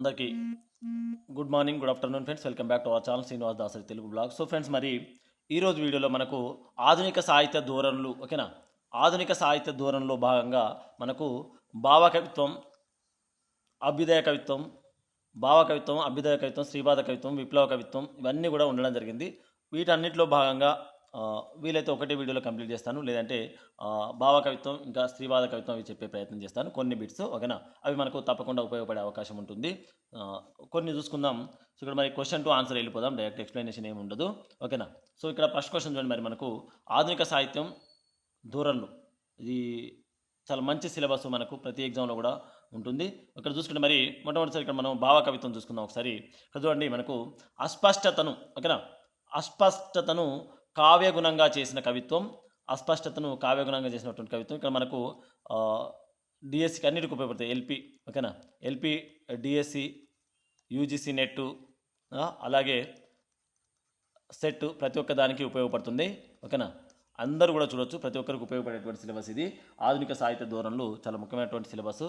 అందరికీ good morning good afternoon friends. Welcome back to our channel Srinivas Dasari Telugu blog. So friends మరి ఈరోజు వీడియోలో మనకు ఆధునిక సాహిత్య ధోరణులు ఓకేనా? ఆధునిక సాహిత్య ధోరణిలో భాగంగా మనకు భావ కవిత్వం అభ్యుదయ కవిత్వం భావ కవిత్వం అభ్యుదయ కవిత్వం శ్రీపాద కవిత్వం విప్లవ కవిత్వం ఇవన్నీ కూడా ఉండడం జరిగింది. వీటన్నిటిలో భాగంగా వీలైతే ఒకటే వీడియోలో కంప్లీట్ చేస్తాను. లేదంటే భావ కవిత్వం ఇంకా స్త్రీవాద కవిత్వం అవి చెప్పే ప్రయత్నం చేస్తాను. కొన్ని బిట్స్ ఓకేనా? అవి మనకు తప్పకుండా ఉపయోగపడే అవకాశం ఉంటుంది. కొన్ని చూసుకుందాం. సో ఇక్కడ మరి క్వశ్చన్ టు ఆన్సర్ వెళ్ళిపోదాం. డైరెక్ట్ ఎక్స్ప్లెనేషన్ ఏమి ఉండదు. ఓకేనా? సో ఇక్కడ ఫస్ట్ క్వశ్చన్ చూడండి మరి మనకు. ఆధునిక సాహిత్యం ధోరణులు. ఇది చాలా మంచి సిలబస్ మనకు ప్రతి ఎగ్జామ్లో కూడా ఉంటుంది. ఇక్కడ చూసుకుంటే మరి మొట్టమొదటిసారి ఇక్కడ మనం భావ కవిత్వం చూసుకుందాం ఒకసారి. ఇక్కడ చూడండి మనకు అస్పష్టతను ఓకేనా? అస్పష్టతను కావ్యగుణంగా చేసిన కవిత్వం అస్పష్టతను కావ్యగుణంగా చేసినటువంటి కవిత్వం. ఇక్కడ మనకు డిఎస్సికి అన్నిటికి ఉపయోగపడతాయి. ఎల్పి ఓకేనా ఎల్పి డిఎస్సి యూజీసీ నెట్ అలాగే సెట్ ప్రతి ఒక్క దానికి ఉపయోగపడుతుంది. ఓకేనా అందరూ కూడా చూడొచ్చు. ప్రతి ఒక్కరికి ఉపయోగపడేటువంటి సిలబస్ ఇది. ఆధునిక సాహిత్య ధోరణులు చాలా ముఖ్యమైనటువంటి సిలబస్.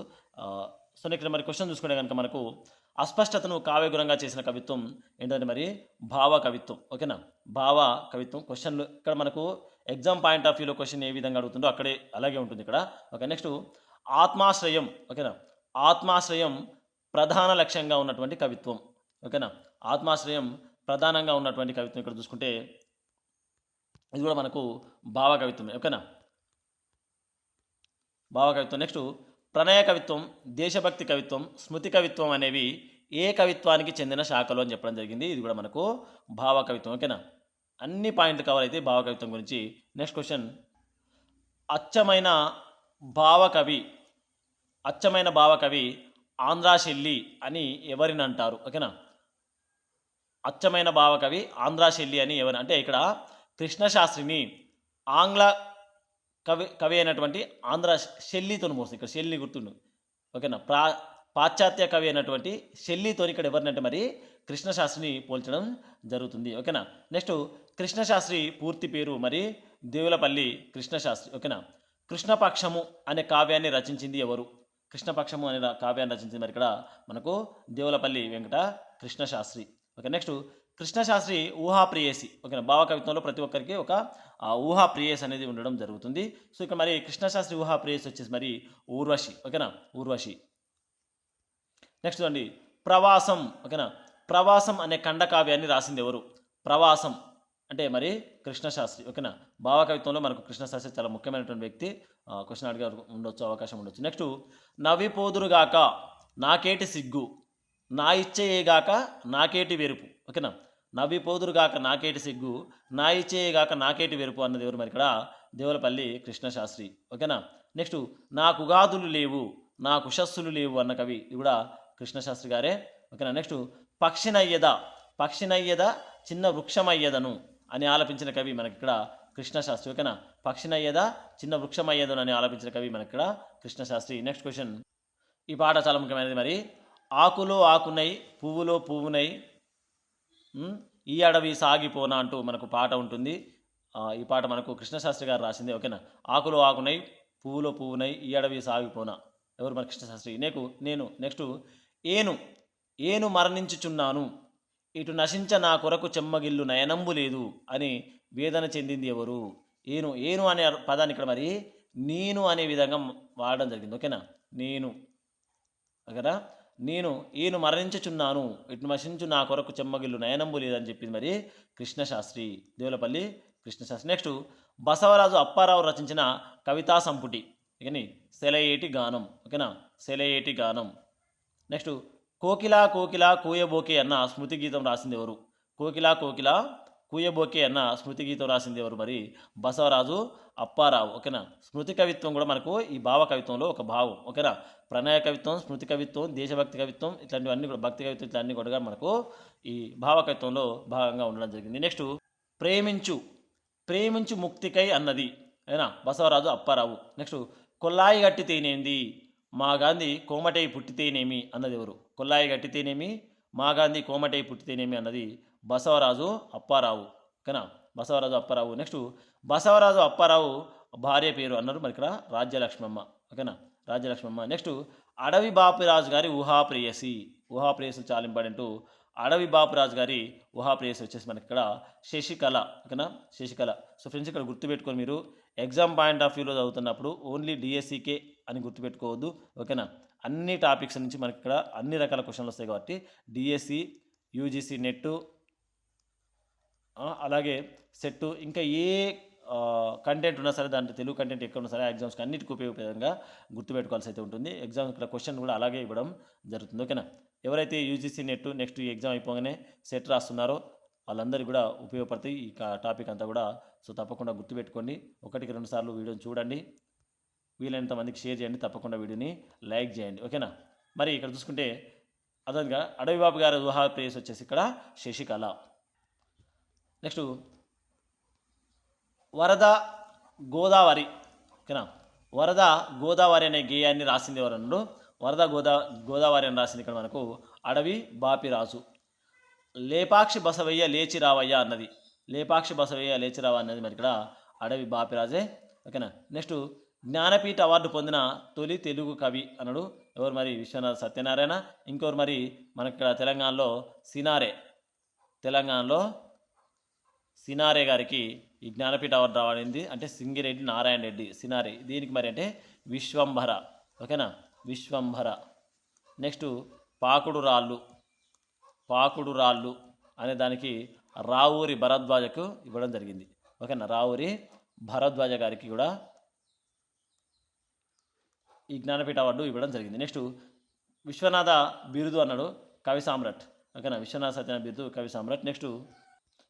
సో ఇక్కడ మరి క్వశ్చన్ చూసుకుంటే కనుక మనకు అస్పష్టతను కావ్యగుణంగా చేసిన కవిత్వం ఏంటంటే మరి భావ కవిత్వం. ఓకేనా? భావ కవిత్వం. క్వశ్చన్లు ఇక్కడ మనకు ఎగ్జామ్ పాయింట్ ఆఫ్ వ్యూలో క్వశ్చన్ ఏ విధంగా అడుగుతుందో అక్కడే అలాగే ఉంటుంది ఇక్కడ. ఓకే నెక్స్ట్ ఆత్మాశ్రయం. ఓకేనా? ఆత్మాశ్రయం ప్రధాన లక్ష్యంగా ఉన్నటువంటి కవిత్వం. ఓకేనా? ఆత్మాశ్రయం ప్రధానంగా ఉన్నటువంటి కవిత్వం ఇక్కడ చూసుకుంటే ఇది కూడా మనకు భావ కవిత్వమే ఓకేనా? భావ కవిత్వం. నెక్స్ట్ ప్రణయ కవిత్వం దేశభక్తి కవిత్వం స్మృతి కవిత్వం అనేవి ఏ కవిత్వానికి చెందిన శాఖలు అని చెప్పడం జరిగింది. ఇది కూడా మనకు భావ కవిత్వం ఓకేనా? అన్ని పాయింట్లు కవర్ అయితే భావ కవిత్వం గురించి నెక్స్ట్ క్వశ్చన్. అచ్చమైన భావకవి అచ్చమైన భావకవి ఆంధ్రాశెల్లి అని ఎవరిని అంటారు ఓకేనా? అచ్చమైన భావకవి ఆంధ్రాశెల్లి అని ఎవరు అంటే ఇక్కడ కృష్ణశాస్త్రిని ఆంగ్ల కవి కవి అయినటువంటి ఆంధ్ర శెల్లితో మోసం ఇక్కడ శెల్లి గుర్తుండు. ఓకేనా? ప్రా పాశ్చాత్య కవి అయినటువంటి శెల్లితో ఇక్కడ ఎవరినంటే మరి కృష్ణశాస్త్రిని పోల్చడం జరుగుతుంది. ఓకేనా? నెక్స్ట్ కృష్ణశాస్త్రి పూర్తి పేరు మరి దేవులపల్లి కృష్ణశాస్త్రి. ఓకేనా? కృష్ణపక్షము అనే కావ్యాన్ని రచించింది ఎవరు? కృష్ణపక్షము అనే కావ్యాన్ని రచించింది మరి ఇక్కడ మనకు దేవులపల్లి వెంకట కృష్ణశాస్త్రి. ఓకే నెక్స్ట్ కృష్ణశాస్త్రి ఊహా ప్రియేసి ఓకేనా? భావ కవిత్వంలో ప్రతి ఒక్కరికి ఒక ఆ, ఊహా అనేది ఉండడం జరుగుతుంది. సో ఇక్కడ మరి కృష్ణశాస్త్రి ఊహా ప్రియేస్ వచ్చేసి మరి ఊర్వశి ఓకేనా? ఊర్వశి. నెక్స్ట్ చూడండి. ప్రవాసం ఓకేనా? ప్రవాసం అనే ఖండకావ్యాన్ని రాసింది ఎవరు? ప్రవాసం అంటే మరి కృష్ణశాస్త్రి ఓకేనా? భావ కవిత్వంలో మనకు కృష్ణశాస్త్రి చాలా ముఖ్యమైనటువంటి వ్యక్తి. క్వశ్చన్ అడిగే ఉండొచ్చు అవకాశం ఉండొచ్చు. నెక్స్ట్ నవ్విపోదురుగాక నాకేటి సిగ్గు? నా ఇచ్చేయేగాక నాకేటి వెరుపు? ఓకేనా? నవ్విపోదురుగాక నాకేటి సిగ్గు నా ఇచ్చేయగాక నాకేటి వెరుపు అన్నది ఎవరు మరి ఇక్కడ? దేవులపల్లి కృష్ణశాస్త్రి. ఓకేనా? నెక్స్ట్ నాకు ఉగాదులు లేవు నా కుశస్సులు లేవు అన్న కవి ఇది కూడా కృష్ణశాస్త్రి గారే. ఓకేనా? నెక్స్ట్ పక్షినయ్యద పక్షినయ్యద చిన్న వృక్షమయ్యదను అని ఆలపించిన కవి మనకి ఇక్కడ కృష్ణశాస్త్రి. ఓకేనా? పక్షినయ్యద చిన్న వృక్షమయ్యదను అని ఆలపించిన కవి మనకి ఇక్కడ కృష్ణశాస్త్రి. Next question. ఈ పాట చాలా ముఖ్యమైనది మరి. ఆకులో ఆకునై పువ్వులో పువ్వునై ఈ అడవి సాగిపోనా అంటూ మనకు పాట ఉంటుంది. ఈ పాట మనకు కృష్ణశాస్త్రి గారు రాసింది ఓకేనా? ఆకులు ఆకునై పువ్వులో పువ్వునై ఈ అడవి సాగిపోనా? ఎవరు మన కృష్ణశాస్త్రి? నీకు నేను నెక్స్ట్ ఏను ఏను మరణించుచున్నాను. ఇటు నశించ నా కొరకు చెమ్మగిల్లు నయనంబు లేదు అని వేదన చెందింది ఎవరు? ఏను ఏను అనే పదాన్ని ఇక్కడ మరి నేను అనే విధంగా వాడడం జరిగింది ఓకేనా? నేను ఓకేనా? నేను ఈయన మరణించుచున్నాను ఇటు నశించు నా కొరకు చెమ్మగిల్లు నయనంబు లేదని చెప్పింది మరి కృష్ణశాస్త్రి దేవులపల్లి కృష్ణశాస్త్రి. నెక్స్ట్ బసవరాజు అప్పారావు రచించిన కవితా సంపుటి ఓకేని? సెలయేటి గానం ఓకేనా? సెలయేటి గానం. నెక్స్ట్ కోకిలా కోకిలా కూయబోకే అన్న స్మృతి గీతం రాసింది ఎవరు? కోకిలా కోకిలా కూయబోకే అన్న స్మృతి గీతం రాసింది ఎవరు మరి? బసవరాజు అప్పారావు ఓకేనా? స్మృతి కవిత్వం కూడా మనకు ఈ భావ కవిత్వంలో ఒక భావం ఓకేనా? ప్రణయ కవిత్వం స్మృతి కవిత్వం దేశభక్తి కవిత్వం ఇట్లాంటివన్నీ కూడా భక్తి కవిత్వం అన్ని కూడా మనకు ఈ భావ కవిత్వంలో భాగంగా ఉండడం జరిగింది. నెక్స్ట్ ప్రేమించు ప్రేమించు ముక్తికై అన్నది అయినా బసవరాజు అప్పారావు. నెక్స్ట్ కొల్లాయి గట్టితేనేంది మా గాంధీ కోమటై పుట్టితేనేమి అన్నది ఎవరు? కొల్లాయి గట్టితేనేమి మా గాంధీ కోమటై పుట్టితేనేమి అన్నది బసవరాజు అప్పారావు ఓకేనా? బసవరాజు అప్పారావు. నెక్స్ట్ బసవరాజు అప్పారావు భార్య పేరు అన్నారు. మరి ఇక్కడ రాజ్యలక్ష్మమ్మ. ఓకేనా రాజ్యలక్ష్మమ్మ. నెక్స్ట్ అడవి బాపిరాజు గారి ఊహాప్రేయసి. ప్రేయసి ఊహా ప్రేయస్ చాలా ఇంపార్టెంట్ అడవి బాపురాజు గారి ఊహా ప్రేయస్ వచ్చేసి మనకి ఇక్కడ శశికళ. ఓకేనా శశికళ. సో ఫ్రెండ్స్ ఇక్కడ గుర్తుపెట్టుకొని మీరు ఎగ్జామ్ పాయింట్ ఆఫ్ వ్యూలో చదువుతున్నప్పుడు ఓన్లీ డిఎస్సికే అని గుర్తుపెట్టుకోవద్దు. ఓకేనా అన్ని టాపిక్స్ నుంచి మనకి ఇక్కడ అన్ని రకాల క్వశ్చన్లు వస్తాయి కాబట్టి డిఎస్సి యూజీసీ నెట్ అలాగే సెట్టు ఇంకా ఏ కంటెంట్ ఉన్నా సరే దాంట్లో తెలుగు కంటెంట్ ఎక్కడ ఉన్నా సరే ఎగ్జామ్స్కి అన్నిటికీ ఉపయోగపడంగా గుర్తుపెట్టుకోవాల్సి అయితే ఉంటుంది. ఎగ్జామ్ ఇక్కడ క్వశ్చన్ కూడా అలాగే ఇవ్వడం జరుగుతుంది. ఓకేనా? ఎవరైతే యూజీసీ నెట్ నెక్స్ట్ ఈ ఎగ్జామ్ అయిపోగానే సెట్ రాస్తున్నారో వాళ్ళందరికీ కూడా ఉపయోగపడతాయి. ఈ టాపిక్ అంతా కూడా. సో తప్పకుండా గుర్తుపెట్టుకోండి. ఒకటికి రెండు సార్లు వీడియోని చూడండి. వీలైనంత మందికి షేర్ చేయండి. తప్పకుండా వీడియోని లైక్ చేయండి. ఓకేనా? మరి ఇక్కడ చూసుకుంటే అదేవిధంగా అడవి బాబు గారి ఊహా ప్లేస్ వచ్చేసి ఇక్కడ శశికళ. నెక్స్ట్ వరద గోదావరి ఓకేనా? వరద గోదావరి అనే గేయాన్ని రాసింది ఎవరన్నాడు వరద గోదా గోదావరి అని రాసింది ఇక్కడ మనకు అడవి బాపిరాజు లేపాక్షి బసవయ్య లేచి రావయ్య అన్నది. లేపాక్షి బసవయ్య లేచి రావ అన్నది మరి ఇక్కడ అడవి బాపిరాజే ఓకేనా? నెక్స్ట్ జ్ఞానపీఠ అవార్డు పొందిన తొలి తెలుగు కవి అన్నాడు. ఎవరు మరి? విశ్వనాథ్ సత్యనారాయణ. ఇంకొకరు మరి మనకి ఇక్కడ తెలంగాణలో సినారే. తెలంగాణలో సినారే గారికి ఈ జ్ఞానపీఠ అవార్డు రావడింది అంటే సింగిరెడ్డి నారాయణ రెడ్డి సినారే. దీనికి మరి అంటే విశ్వంభర. ఓకేనా? విశ్వంభర. నెక్స్ట్ పాకుడు రాళ్ళు. పాకుడు రాళ్ళు అనే దానికి రావూరి భరద్వాజకు ఇవ్వడం జరిగింది. ఓకేనా? రావూరి భరద్వాజ గారికి కూడా ఈ జ్ఞానపీఠ అవార్డు ఇవ్వడం జరిగింది. నెక్స్ట్ విశ్వనాథ బిరుదు అన్నాడు కవి సామ్రాట్. ఓకేనా? విశ్వనాథ సత్యనారాయణ బిరుదు కవి సామ్రాట్. నెక్స్ట్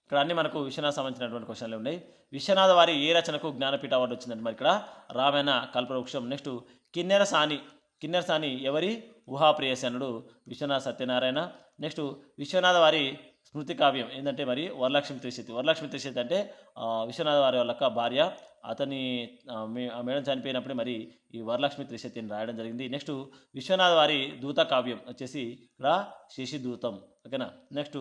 ఇక్కడ అన్ని మనకు విశ్వనాథ సంబంధించినటువంటి క్వశ్చన్లు ఉన్నాయి. విశ్వనాథ వారి ఏ రచనకు జ్ఞానపీఠ అవార్డు వచ్చిందంటే మరి ఇక్కడ. రామాయణ కల్పవృక్షం. నెక్స్ట్ కిన్నెర సాని కిన్నెర సాని ఎవరి? ఊహాప్రియసనుడు విశ్వనాథ సత్యనారాయణ. నెక్స్ట్ విశ్వనాథ వారి స్మృతి కావ్యం ఏంటంటే మరి వరలక్ష్మి త్రిశతి. వరలక్ష్మి త్రిశతి అంటే విశ్వనాథ వారి యొక్క భార్య. అతని మే- మేడం చనిపోయినప్పుడు మరి ఈ వరలక్ష్మి త్రిశతిని రాయడం జరిగింది. నెక్స్ట్ విశ్వనాథ వారి దూత కావ్యం వచ్చేసి ఇక్కడ శశిదూతం. ఓకేనా? నెక్స్ట్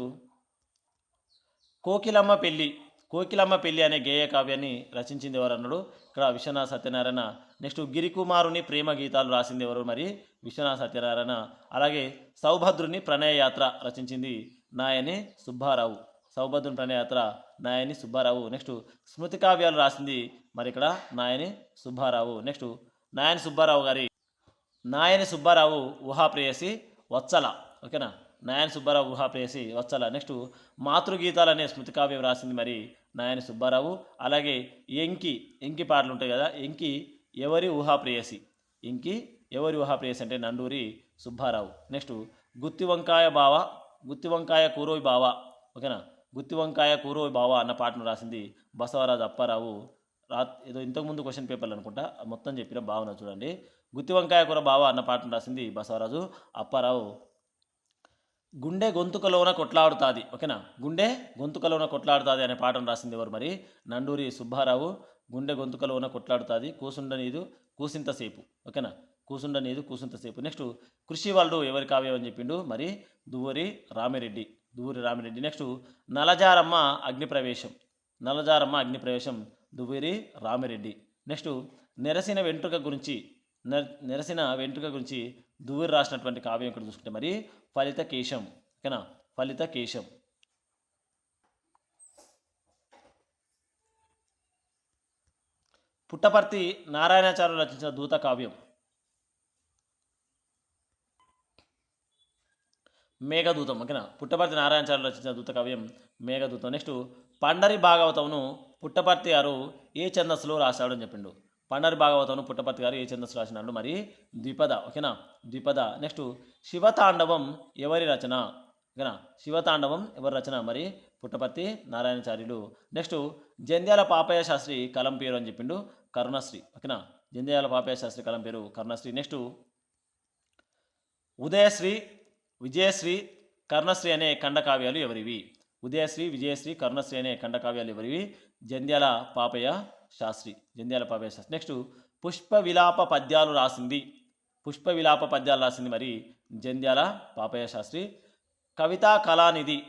కోకిలమ్మ పెళ్ళి కోకిలమ్మ పెళ్ళి అనే గేయ కావ్యాన్ని రచించింది ఎవరు అన్నాడు ఇక్కడ విశ్వనాథ సత్యనారాయణ. నెక్స్ట్ గిరికుమారుని ప్రేమ గీతాలు రాసింది ఎవరు మరి? విశ్వనాథ సత్యనారాయణ. అలాగే సౌభద్రుని ప్రణయ యాత్ర రచించింది నాయని సుబ్బారావు. సౌభద్రుని ప్రణయయాత్ర నాయని సుబ్బారావు. నెక్స్ట్ స్మృతి కావ్యాలు రాసింది మరి ఇక్కడ నాయని సుబ్బారావు. నెక్స్ట్ నాయని సుబ్బారావు గారి నాయని సుబ్బారావు ఊహాప్రేయసి వత్సల. ఓకేనా? నాయని సుబ్బారావు ఊహాప్రేయసి వత్సల. నెక్స్ట్ మాతృగీతాలు అనే స్మృతి కావ్యం రాసింది మరి నాయని సుబ్బారావు. అలాగే ఎంకి ఎంకి పాటలు ఉంటాయి కదా ఎంకి ఎవరి ఊహాప్రేయసి ఇంకి ఎవరి ఊహాప్రేయసి అంటే నండూరి సుబ్బారావు. నెక్స్ట్ గుత్తి వంకాయ బావ గుత్తి వంకాయ కూరోయి బావ ఓకేనా? గుత్తి వంకాయ కూరోయి బావ అన్న పాటను రాసింది బసవరాజు అప్పారావు. రా ఏదో ఇంతకుముందు క్వశ్చన్ పేపర్లు అనుకుంటా మొత్తం చెప్పిన భావన చూడండి. గుత్తి వంకాయ కూర బావ అన్న పాటను రాసింది బసవరాజు అప్పారావు. గుండె గొంతుకలోన కొట్లాడుతుంది. ఓకేనా? గుండె గొంతుకలోన కొట్లాడుతుంది అనే పాటను రాసింది ఎవరు మరి? నండూరి సుబ్బారావు. గుండె గొంతుకలోన కొట్లాడుతుంది కూసుండ నీదు కూసింతసేపు ఓకేనా? కూసుండ నీదు కూసింతసేపు నెక్స్ట్ కృషి వాళ్ళు ఎవరి కావ్యం అని చెప్పిండు? మరి దువ్వరి రామిరెడ్డి. దువ్వూరి రామిరెడ్డి. నెక్స్ట్ నలజారమ్మ అగ్నిప్రవేశం. నలజారమ్మ అగ్నిప్రవేశం దువ్వూరి రామిరెడ్డి. నెక్స్ట్ నెరసిన వెంట్రుక గురించి నెరసిన వెంట్రుక గురించి దువ్వూరి రాసినటువంటి కావ్యం ఇక్కడ చూసుకుంటే మరి ఫలిత కేశం ఓకేనా? ఫలిత కేశం. పుట్టపర్తి నారాయణాచార్యులు రచించిన దూత కావ్యం. మేఘదూతం ఓకేనా? పుట్టపర్తి నారాయణాచార్యులు రచించిన దూత కావ్యం మేఘదూతం. నెక్స్ట్ పండరి భాగవతంను పుట్టపర్తి గారు ఏ ఛందస్సులో రాశాడని చెప్పిండు? పండరి భాగవతంను పుట్టపర్తి గారు ఏ ఛందస్సు రాసినాడు మరి ద్విపద ఓకేనా? ద్విపద. నెక్స్ట్ శివతాండవం ఎవరి రచన? ఓకేనా? శివతాండవం ఎవరి రచన? మరి పుట్టపర్తి నారాయణచార్యులు. నెక్స్ట్ జంధ్యాల పాపయ్య శాస్త్రి కలం పేరు అని చెప్పిండు కరుణశ్రీ ఓకేనా? జంధ్యాల పాపయ్య శాస్త్రి కలం పేరు కరుణశ్రీ. నెక్స్ట్ ఉదయశ్రీ విజయశ్రీ కర్ణశ్రీ అనే ఖండకావ్యాలు ఎవరివి? ఉదయశ్రీ విజయశ్రీ కర్ణశ్రీ అనే ఖండకావ్యాలు ఎవరివి? జంధ్యాల పాపయ్య శాస్త్రి జంధ్యాల పాపయ్య శాస్త్రి. నెక్స్ట్ పుష్ప విలాప పద్యాలు రాసింది. పుష్ప విలాప పద్యాలు రాసింది మరి జంధ్యాల పాపయ్య శాస్త్రి. కవితా కళానిధి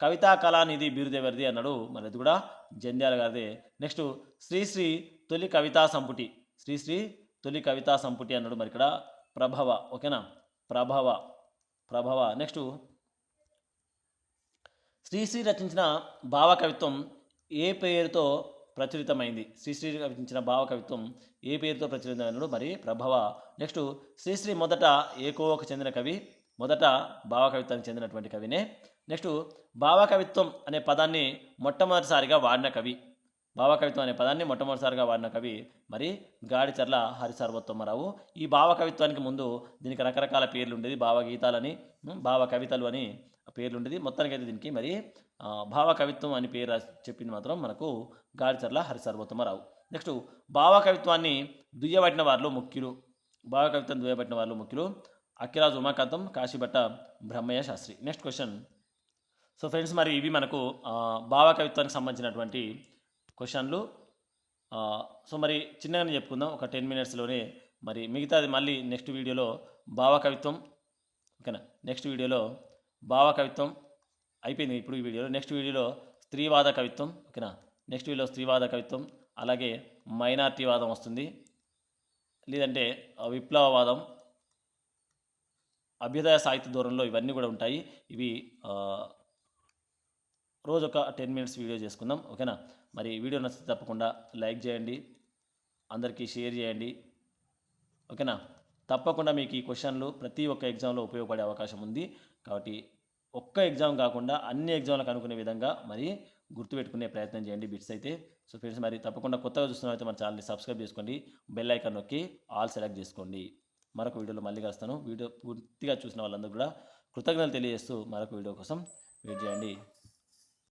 కవితా కళానిధి బీరుదేవరిది అన్నాడు మరి అది కూడా జంధ్యాల గారిదే. నెక్స్ట్ శ్రీశ్రీ తొలి కవితా సంపుటి శ్రీశ్రీ తొలి కవితా సంపుటి అన్నాడు మరి ఇక్కడ ప్రభవ ఓకేనా? ప్రభవ ప్రభవ. నెక్స్ట్ శ్రీశ్రీ రచించిన భావకవిత్వం ఏ పేరుతో ప్రచురితమైంది. శ్రీశ్రీ రచించిన భావకవిత్వం ఏ పేరుతో ప్రచురితమైనడు మరి ప్రభవ. నెక్స్ట్ శ్రీశ్రీ మొదట ఏకోవకు చెందిన కవి మొదట భావకవిత్వానికి చెందినటువంటి కవినే. నెక్స్ట్ భావకవిత్వం అనే పదాన్ని మొట్టమొదటిసారిగా వాడిన కవి. భావకవిత్వం అనే పదాన్ని మొట్టమొదటిసారిగా వాడిన కవి మరి గాడిచర్ల హరిసర్వోత్తమరావు. ఈ భావకవిత్వానికి ముందు దీనికి రకరకాల పేర్లు ఉండేది భావగీతాలని ఉం, భావ కవితలు అని పేర్లు ఉండేది మొత్తానికి అయితే దీనికి మరి భావకవిత్వం అని పేరు చెప్పింది మాత్రం మనకు గాడిచర్ల హరిసర్వోత్తమరావు. నెక్స్ట్ భావకవిత్వాన్ని దుయ్యబట్టిన వారిలో ముఖ్యులు భావకవిత్వం దుయ్యబట్టిన వారిలో ముఖ్యులు Akkiraju Umakantham Kasibhatta Brahmayya Sastri. Next question. So friends మరి ఇవి మనకు భావకవిత్వానికి సంబంధించినటువంటి క్వశ్చన్లు. సో మరి చిన్నగానే చెప్పుకుందాం. ఒక టెన్ మినిట్స్లోనే మరి మిగతాది మళ్ళీ నెక్స్ట్ వీడియోలో భావకవిత్వం ఓకేనా? నెక్స్ట్ వీడియోలో భావకవిత్వం అయిపోయింది ఇప్పుడు ఈ వీడియోలో. నెక్స్ట్ వీడియోలో స్త్రీవాద కవిత్వం ఓకేనా? నెక్స్ట్ వీడియోలో స్త్రీవాద కవిత్వం అలాగే మైనార్టీవాదం వస్తుంది. లేదంటే విప్లవవాదం అభ్యుదయ సాహిత్య దూరంలో ఇవన్నీ కూడా ఉంటాయి. ఇవి రోజు ఒక టెన్ మినిట్స్ వీడియో చేసుకుందాం ఓకేనా? మరి వీడియో నచ్చితే తప్పకుండా లైక్ చేయండి అందరికీ షేర్ చేయండి ఓకేనా? తప్పకుండా మీకు ఈ క్వశ్చన్లు ప్రతి ఒక్క ఎగ్జామ్లో ఉపయోగపడే అవకాశం ఉంది. కాబట్టి ఒక్క ఎగ్జామ్ కాకుండా అన్ని ఎగ్జామ్లకు అనుకునే విధంగా మరి గుర్తుపెట్టుకునే ప్రయత్నం చేయండి బిట్స్ అయితే. సో ఫ్రెండ్స్ మరి తప్పకుండా కొత్తగా చూస్తున్నైతే మన ఛానల్ని సబ్స్క్రైబ్ చేసుకోండి బెల్ ఐకాన్ నొక్కి ఆల్ సెలెక్ట్ చేసుకోండి. మరొక వీడియోలో మళ్ళీ కలుస్తాను. వీడియో పూర్తిగా చూసిన వాళ్ళందరూ కూడా కృతజ్ఞతలు తెలియజేస్తూ మరొక వీడియో కోసం వెయిట్ చేయండి.